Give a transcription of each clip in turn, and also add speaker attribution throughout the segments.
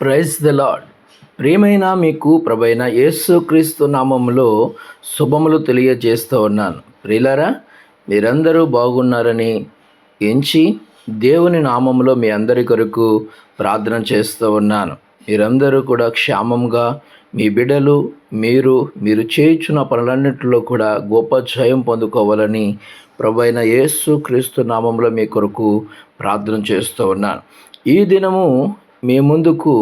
Speaker 1: Praise the lord ప్రియమైన మీకు ప్రభైన యేసుక్రీస్తు నామములో శుభములు తెలియజేస్తూ ఉన్నాను. ప్రియులారా మీరందరూ బాగున్నారని ఎంచి దేవుని నామములో మీ అందరి కొరకు ప్రార్థన చేస్తూ ఉన్నాను. మీరందరూ కూడా క్షేమంగా మీ బిడ్డలు మీరు మీరు చేయించిన పనులన్నింటిలో కూడా గొప్ప జయం పొందుకోవాలని ప్రభైన యేసు క్రీస్తు నామంలో మీ కొరకు ప్రార్థన చేస్తూ ఉన్నాను. ఈ దినము మీ ముందుకు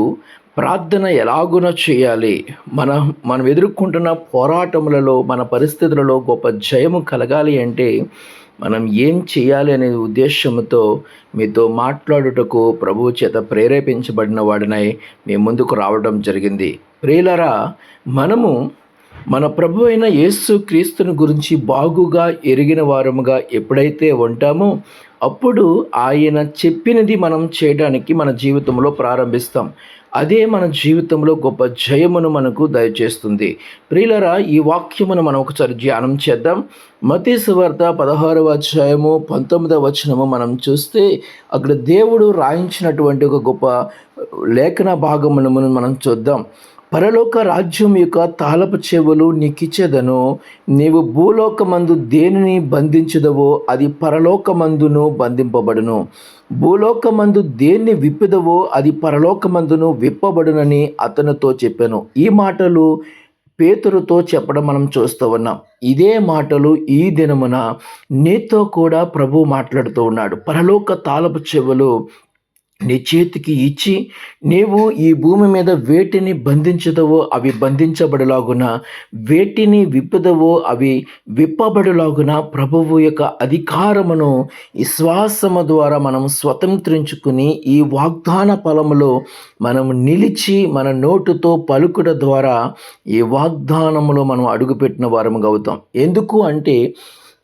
Speaker 1: ప్రార్థన ఎలాగున చేయాలి. మన మనం ఎదుర్కొంటున్న పోరాటములలో మన పరిస్థితులలో గొప్ప జయము కలగాలి అంటే మనం ఏం చేయాలి అనే ఉద్దేశంతో మీతో మాట్లాడుటకు ప్రభువు చేత ప్రేరేపించబడిన వాడినై మీ ముందుకు రావడం జరిగింది. ప్రియులరా మనము మన ప్రభు అయిన యేసు క్రీస్తుని గురించి బాగుగా ఎరిగిన వారముగా ఎప్పుడైతే ఉంటామో అప్పుడు ఆయన చెప్పినది మనం చేయడానికి మన జీవితంలో ప్రారంభిస్తాం. అదే మన జీవితంలో గొప్ప జయమును మనకు దయచేస్తుంది. ప్రియులరా ఈ వాక్యమును మనం ఒకసారి ధ్యానం చేద్దాం. మతీ సువార్త పదహారవ అధ్యాయము పంతొమ్మిదవ వచనము మనం చూస్తే అక్కడ దేవుడు రాయించినటువంటి ఒక గొప్ప లేఖన భాగమును మనం చూద్దాం. పరలోక రాజ్యం యొక్క తాళపు చెవులు నీకిచ్చేదను. నీవు భూలోకమందు దేనిని బంధించదవో అది పరలోకమందును బంధింపబడును. భూలోకమందు దేన్ని విప్పిదవో అది పరలోకమందును విప్పబడునని అతనితో చెప్పాను. ఈ మాటలు పేతురుతో చెప్పడం మనం చూస్తూ ఉన్నాం. ఇదే మాటలు ఈ దినమున నీతో కూడా ప్రభు మాట్లాడుతూ ఉన్నాడు. పరలోక తాళపు చెవులు నీ చేతికి ఇచ్చి నీవు ఈ భూమి మీద వేటిని బంధించదవో అవి బంధించబడలాగున వేటిని విప్పదవో అవి విప్పబడలాగున ప్రభువు యొక్క అధికారమును విశ్వాసము ద్వారా మనం స్వతంత్రించుకుని ఈ వాగ్దాన ఫలములో మనం నిలిచి మన నోటుతో పలుకుట ద్వారా ఈ వాగ్దానములో మనం అడుగుపెట్టిన వారముగా అవుతాం ఎందుకు అంటే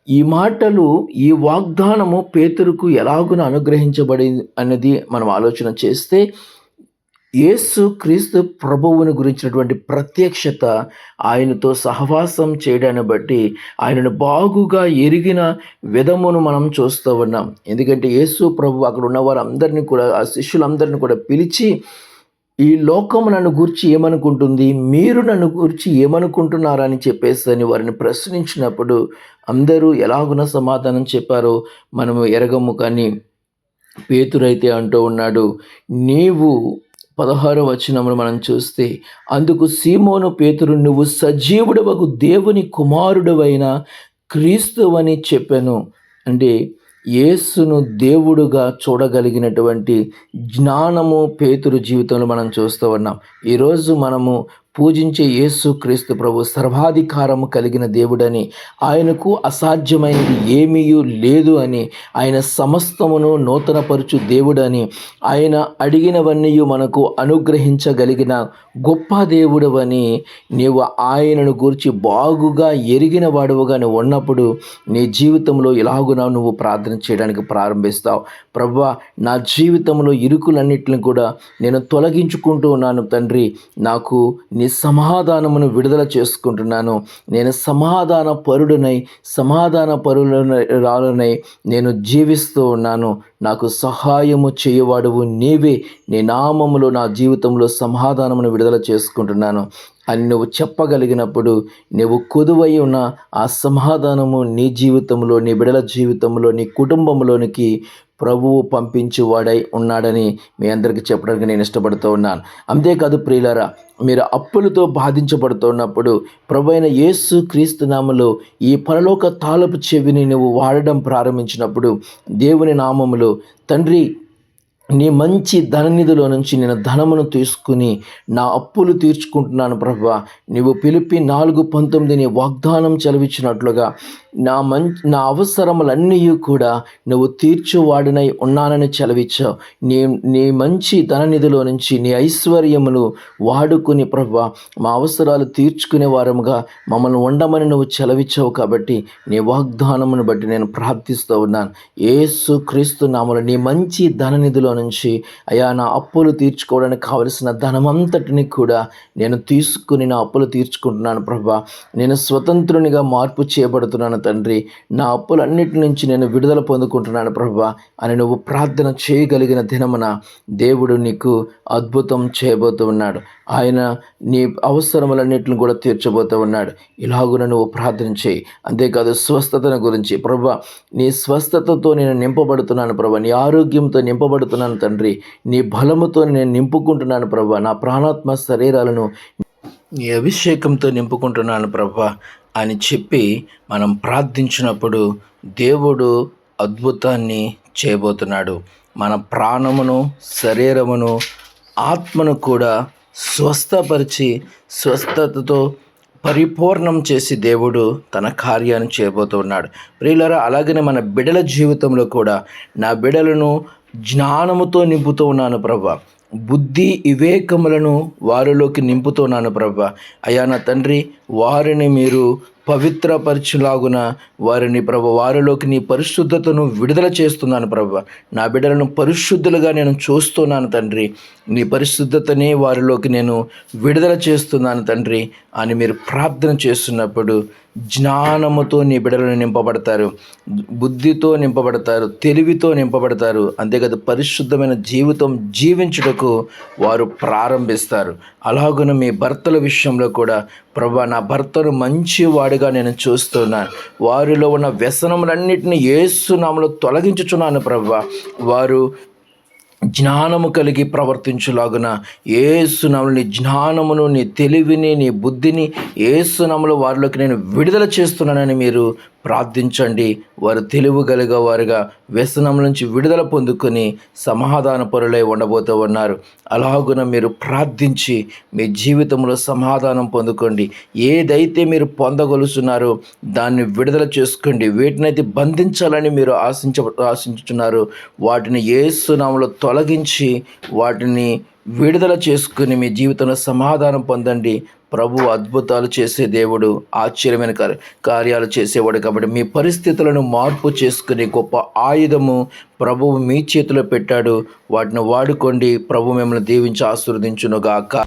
Speaker 1: ఈ మాటలు ఈ వాగ్దానము పేతురుకు ఎలాగున అనుగ్రహించబడి అన్నది మనం ఆలోచన చేస్తే యేసు క్రీస్తు ప్రభువుని గురించినటువంటి ప్రత్యక్షత ఆయనతో సహవాసం చేయడాన్ని బట్టి ఆయనను బాగుగా ఎరిగిన విధమును మనం చూస్తూ ఉన్నాం. ఎందుకంటే యేసు ప్రభు అక్కడ ఉన్న వారందరినీ కూడా ఆ శిష్యులందరినీ కూడా పిలిచి ఈ లోకము నన్ను గురించి ఏమనుకుంటుంది? మీరు నన్ను గురించి ఏమనుకుంటున్నారని చెప్పేసి అని వారిని ప్రశ్నించినప్పుడు అందరూ ఎలాగున సమాధానం చెప్పారో మనము ఎరగము కానీ పేతురైతే అంటూ ఉన్నాడు నీవు పదహారో వచనమును మనం చూస్తే అందుకు సీమోను పేతురు నువ్వు సజీవుడవకు దేవుని కుమారుడవైన క్రీస్తువని చెప్పాను. అంటే యేసును దేవుడుగా చూడగలిగినటువంటి జ్ఞానము పేతురు జీవితంలో మనం చూస్తూ ఉన్నాం. ఈరోజు మనము పూజించే యేసు క్రీస్తు ప్రభు సర్వాధికారము కలిగిన దేవుడని ఆయనకు అసాధ్యమైనది ఏమీ లేదు అని ఆయన సమస్తమును నూతనపరుచు దేవుడని ఆయన అడిగినవన్నీ మనకు అనుగ్రహించగలిగిన గొప్ప దేవుడవని నీవు ఆయనను గురించి బాగుగా ఎరిగిన వాడువుగా నువ్వు ఉన్నప్పుడు నీ జీవితంలో ఇలాగున నువ్వు ప్రార్థన చేయడానికి ప్రారంభిస్తావు. ప్రభా నా జీవితంలో ఇరుకులన్నింటిని కూడా నేను తొలగించుకుంటూ ఉన్నాను తండ్రి. నాకు నీ సమాధానమును విడుదల చేసుకుంటున్నాను. నేను సమాధాన పరుడునై సమాధాన పరులనై నేను జీవిస్తూ ఉన్నాను. నాకు సహాయము చేయవాడువు నీవే. నీ నామములో నా జీవితంలో సమాధానమును విడుదల చేసుకుంటున్నాను. అని నువ్వు చెప్పగలిగినప్పుడు నువ్వు కొదువై ఉన్న ఆ సమాధానము నీ జీవితంలో నీ బిడల జీవితంలో నీ కుటుంబంలోనికి ప్రభువు పంపించువాడై ఉన్నాడని మీ అందరికీ చెప్పడానికి నేను ఇష్టపడుతూ ఉన్నాను. అంతేకాదు ప్రియులరా మీరు అప్పులతో బాధించబడుతున్నప్పుడు ప్రభు అయిన యేసు క్రీస్తు నామలో ఈ పరలోక తాలపు చెవిని నువ్వు వాడడం ప్రారంభించినప్పుడు దేవుని నామములో తండ్రి నీ మంచి ధననిధిలో నుంచి నేను ధనమును తీసుకుని నా అప్పులు తీర్చుకుంటున్నాను ప్రభా. నీవు పిలిపి నాలుగు పంతొమ్మిదిని వాగ్దానం చదివించినట్లుగా నా మంచి నా అవసరములన్నీ కూడా నువ్వు తీర్చువాడినై ఉన్నానని చదివించావు నీ నీ మంచి ధననిధిలో నుంచి నీ ఐశ్వర్యములు వాడుకుని ప్రభా మా అవసరాలు తీర్చుకునే వారముగా మమ్మల్ని ఉండమని నువ్వు చలవిచ్చావు కాబట్టి నీ వాగ్దానమును బట్టి నేను ప్రార్థిస్తూ ఉన్నాను. ఏసు క్రీస్తు నామలు నీ మంచి ధననిధిలో నుంచి అయా నా అప్పులు తీర్చుకోవడానికి కావలసిన ధనమంతటిని కూడా నేను తీసుకుని నా అప్పులు తీర్చుకుంటున్నాను ప్రభా. నేను స్వతంత్రునిగా మార్పు చేయబడుతున్నాను తండ్రి. నా అప్పులన్నిటి నుంచి నేను విడుదల పొందుకుంటున్నాను ప్రభా అని నువ్వు ప్రార్థన చేయగలిగిన దినమున దేవుడు నీకు అద్భుతం చేయబోతున్నాడు. ఆయన నీ అవసరములన్నింటిని కూడా తీర్చబోతూ ఉన్నాడు. ఇలాగున నువ్వు ప్రార్థన చేయి. అంతేకాదు స్వస్థతను గురించి. ప్రభా నీ స్వస్థతతో నేను నింపబడుతున్నాను ప్రభా. నీ ఆరోగ్యంతో నింపబడుతున్నాను తండ్రి. నీ బలముతో నేను నింపుకుంటున్నాను ప్రభా. నా ప్రాణాత్మ శరీరాలను నీ అభిషేకంతో నింపుకుంటున్నాను ప్రభా అని చెప్పి మనం ప్రార్థించినప్పుడు దేవుడు అద్భుతాన్ని చేయబోతున్నాడు. మన ప్రాణమును శరీరమును ఆత్మను కూడా స్వస్థపరిచి స్వస్థతతో పరిపూర్ణం చేసి దేవుడు తన కార్యాన్ని చేయబోతూ ఉన్నాడు. ప్రియులరా అలాగనే మన బిడల జీవితంలో కూడా నా బిడలను జ్ఞానముతో నింపుతూ ఉన్నాను ప్రభా. బుద్ధి వివేకములను వారిలోకి నింపుతున్నాను ప్రభా. అయ్యా నా తండ్రి వారిని మీరు పవిత్రపరచులాగున వారిని ప్రభు వారిలోకి నీ పరిశుద్ధతను విడుదల చేస్తున్నాను ప్రభు. నా బిడ్డలను పరిశుద్ధులుగా నేను చూస్తున్నాను తండ్రి. నీ పరిశుద్ధతనే వారిలోకి నేను విడుదల చేస్తున్నాను తండ్రి అని మీరు ప్రార్థన చేస్తున్నప్పుడు జ్ఞానముతో నీ బిడ్డలను నింపబడతారు. బుద్ధితో నింపబడతారు. తెలివితో నింపబడతారు. అంతేకాదు పరిశుద్ధమైన జీవితం జీవించుటకు వారు ప్రారంభిస్తారు. అలాగున మీ భర్తల విషయంలో కూడా ప్రభా నా భర్తను మంచి వాడిగా నేను చూస్తున్నాను. వారిలో ఉన్న వ్యసనములన్నింటినీ ఏసునామలో తొలగించుచున్నాను ప్రభా. వారు జ్ఞానము కలిగి ప్రవర్తించులాగున ఏసునాములు నీ జ్ఞానమును నీ తెలివిని నీ బుద్ధిని ఏసునాములు వారిలోకి నేను విడుదల చేస్తున్నానని మీరు ప్రార్థించండి. వారు తెలివి వారుగా వ్యసనం నుంచి విడుదల పొందుకొని సమాధాన పరులై ఉండబోతూ ఉన్నారు. అలాగున మీరు ప్రార్థించి మీ జీవితంలో సమాధానం పొందుకోండి. ఏదైతే మీరు పొందగలుగుతున్నారో దాన్ని విడుదల చేసుకోండి. వీటినైతే బంధించాలని మీరు ఆశించ ఆశించుతున్నారు వాటిని ఏసునామలో తొలగించి వాటిని విడుదల చేసుకుని మీ జీవితంలో సమాధానం పొందండి. ప్రభు అద్భుతాలు చేసే దేవుడు ఆశ్చర్యమైన కార్యాలు చేసేవాడు కాబట్టి మీ పరిస్థితులను మార్పు చేసుకునే గొప్ప ఆయుధము ప్రభువు మీ చేతిలో పెట్టాడు. వాటిని వాడుకోండి. ప్రభు మిమ్మల్ని దీవించి ఆశీర్వదించునుగాక.